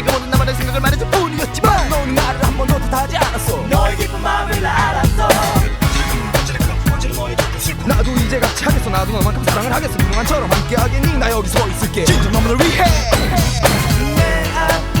내가 원한 나만의 생각을 말해줄 뿐이었지만 너는 나를 한 번도 다지 않았어. 너의 깊은 마음을 알았어. 나도 이제 같이 하겠어. 나도 너만큼 사랑을 하겠어. 그동안처럼 함께하겠니 나 여기 서 있을게. 진정 너만을 위해. 내 앞